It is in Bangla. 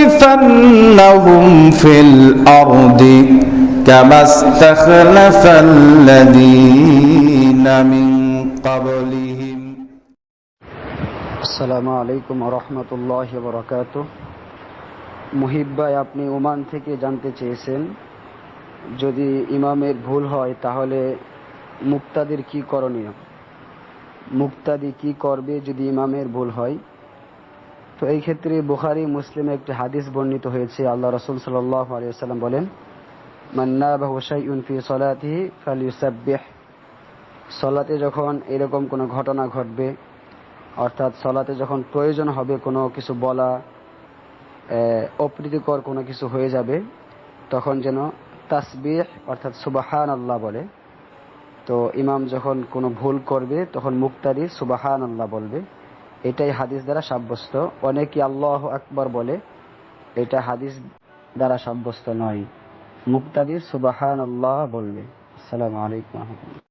ليستخلفنهم في الأرض كما استخلف الذين من قبلهم আসসালামু আলাইকুম রহমতুল্লাহ বরকাত মুহিব ভাই আপনি ওমান থেকে জানতে চেয়েছেন যদি ইমামের ভুল হয় তাহলে মুক্তাদির কি করণীয় মুক্তাদি কি করবে যদি ইমামের ভুল হয় তো এই ক্ষেত্রে বুখারি, মুসলিমে একটি হাদিস বর্ণিত হয়েছে। আল্লাহ রসুল সাল্লাহ আলিয়াল্লাম বলেন মান্না বাহু শাইউন ফি সলাতিহি ফালিউসাব্বিহ। সলাতে যখন এরকম কোনো ঘটনা ঘটবে, অর্থাৎ সলাতে যখন প্রয়োজন হবে কোনো কিছু বলা অপ্রীতিকর কোনো কিছু হয়ে যাবে, তখন যেন তাসবিহ, অর্থাৎ সুবাহান আল্লাহ বলে। তো ইমাম যখন কোনো ভুল করবে, তখন মুক্তারি সুবাহান আল্লাহ বলবে। এটাই হাদিস দ্বারা সাব্যস্ত। অনেকে আল্লাহ আকবর বলে, এটা হাদিস দ্বারা সাব্যস্ত নয়। মুক্তাদি সুবাহান আল্লাহ বলবে। আসসালামু আলাইকুম।